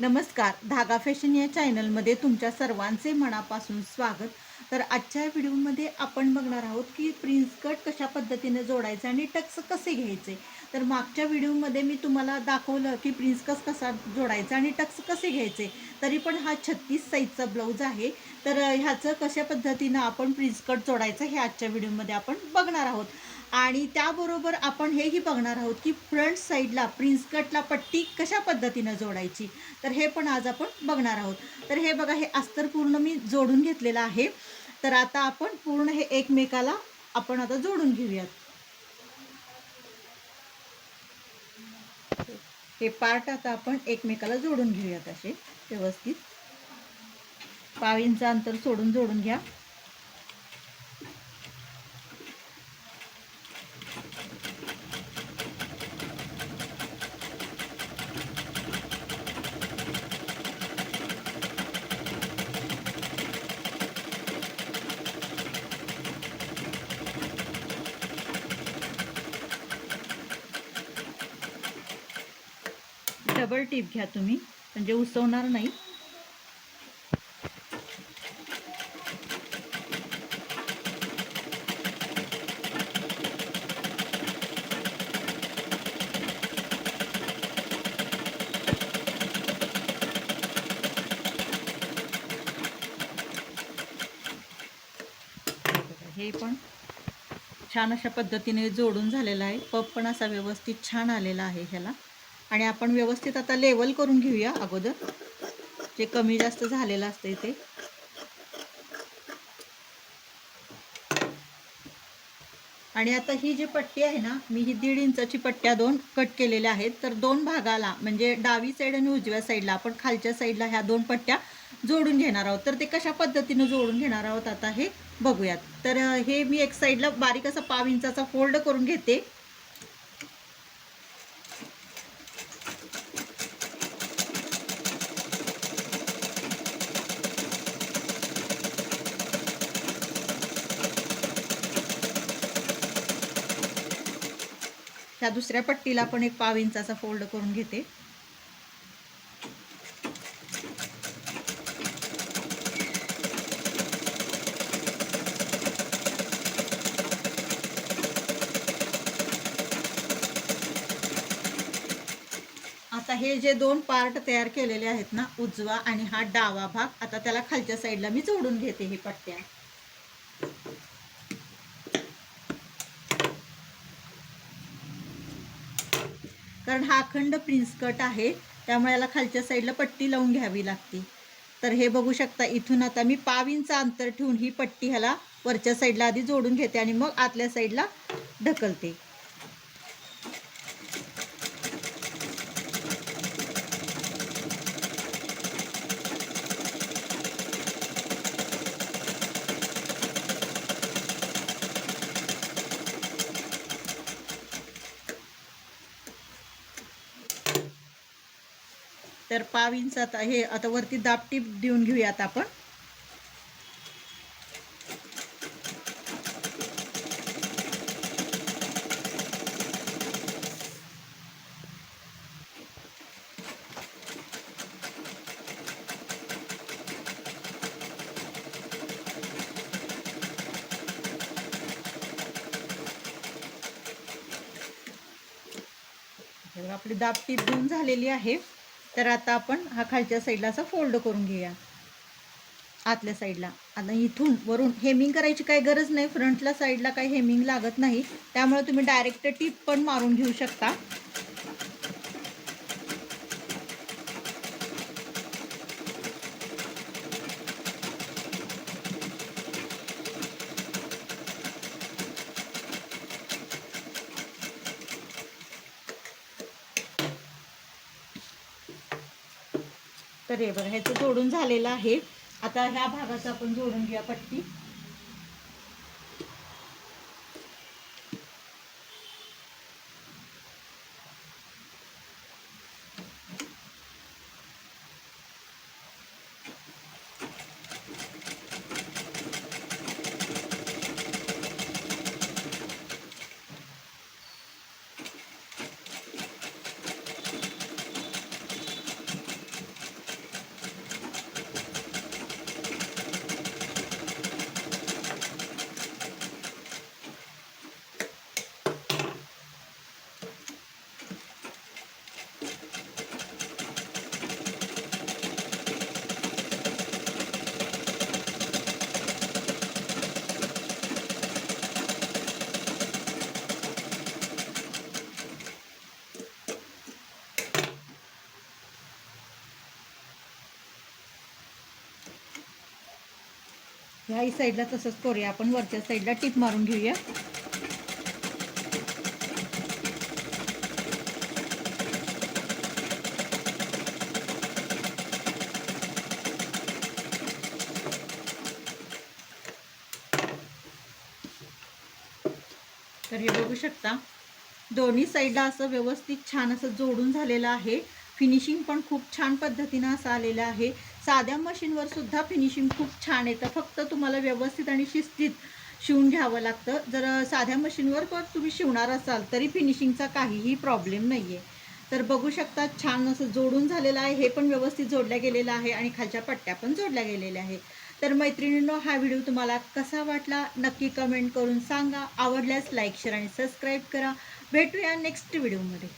नमस्कार. धागा फॅशन या चॅनलमध्ये तुमच्या सर्वांचे मनापासून स्वागत. तर आजच्या व्हिडिओमध्ये आपण बघणार आहोत की प्रिन्स कट कशा पद्धतीने जोडायचं आणि टक्स कसे घ्यायचे. तर मागच्या व्हिडिओमध्ये मी तुम्हाला दाखवलं की प्रिन्स कस कसा जोडायचा आणि टक्स कसे घ्यायचे. तरी पण हा छत्तीस साईजचा ब्लाऊज आहे. तर ह्याचं कशा पद्धतीनं आपण प्रिन्स कट जोडायचं हे आजच्या व्हिडिओमध्ये आपण बघणार आहोत. आणि त्याबरोबर आपण हेही बघणार आहोत की फ्रंट साईडला प्रिन्स कटला पट्टी कशा पद्धतीनं जोडायची? तर हे पण आज आपण बघणार आहोत. तर हे बघा हे अस्तर पूर्ण मी जोडून घेतलेलं आहे. तर आता आपण पूर्ण हे एकमेकाला आपण आता जोडून घेऊयात. हे पार्ट आता आपण एकमेकाला जोडून घेऊयात असे. व्यवस्थित. पावींचं अंतर सोडून जोडून घ्या. डबल टीप घ्या तुम्ही. म्हणजे उसवणार नाही. हे पण छान अशा पद्धतीने जोडून झालेलं आहे. पप पण असा व्यवस्थित छान आलेला आहे ह्याला. आणि आपण व्यवस्थित आता लेवल करून घेऊया अगोदर. जे कमी जास्त झालेलं असतं इथे. आणि आता ही जी पट्टी आहे ना मी ही दीड इंचाची पट्ट्या दोन कट केलेल्या आहेत. तर दोन भागाला म्हणजे डावी साईड आणि उजव्या साईडला आपण खालच्या साईडला ह्या दोन पट्ट्या जोडून घेणार आहोत. तर ते कशा पद्धतीनं जोडून घेणार आहोत आता हे बघूयात. तर हे मी एक साईडला बारीक असा पाव इंचाचा फोल्ड करून घेते. ह्या दुसऱ्या पट्टीला पण एक पाव इंचाचा फोल्ड करून घेते. आता हे जे दोन पार्ट तयार केलेले आहेत ना उजवा आणि हा डावा भाग आता त्याला खालच्या साईडला मी जोडून घेते ही पट्ट्या. कारण हा अखंड प्रिन्स कट आहे त्यामुळे याला खालच्या साईडला पट्टी लावून घ्यावी लागते. तर हे बघू शकता इथून आता मी पाव इंच अंतर ठेवून ही पट्टी ह्याला वरच्या साईडला आधी जोडून घेते आणि मग आतल्या साईडला ढकलते. तर पाव इंच आता हे आता वरती दापटीप देऊन घेऊयात आपण. आपली दापटीप देऊन झालेली आहे. तर आता आपण हा खालच्या साईडला असा फोल्ड करून घेऊया. आतल्या साईडला. आता इथून वरून हेमिंग करायची काही गरज नाही. फ्रंटला साईडला काही हेमिंग लागत नाही. त्यामुळे तुम्ही डायरेक्ट टीप पण मारून घेऊ शकता. तर हे बघा ह्याचं जोडून झालेलं आहे. आता ह्या भागाचं आपण जोडून घेऊया पट्टी. ह्याही साईडला तसंच करूया. आपण वरच्या साईडला टिप मारून घेऊया. तर हे बघू शकता. दोन्ही साईडला असं व्यवस्थित छान असं जोडून झालेलं आहे. फिनिशिंग पण खूप छान पद्धतीनं असं आलेलं आहे. साध्या मशीनवर सुद्धा फिनिशिंग खूप छान येतं. फक्त तुम्हाला व्यवस्थित आणि शिस्तीत शिवून घ्यावं लागतं. जर साध्या मशीनवर पण तुम्ही शिवणार असाल तरी फिनिशिंगचा काहीही प्रॉब्लेम नाही आहे तर बघू शकता छान असं जोडून झालेलं आहे. हे पण व्यवस्थित जोडल्या गेलेलं आहे आणि खालच्या पट्ट्या पण जोडल्या गेलेल्या आहे तर मैत्रिणींनो हा व्हिडिओ तुम्हाला कसा वाटला? नक्की कमेंट करून सांगा. आवडल्यास लाईक शेअर आणि सबस्क्राईब करा. भेटूया नेक्स्ट व्हिडिओमध्ये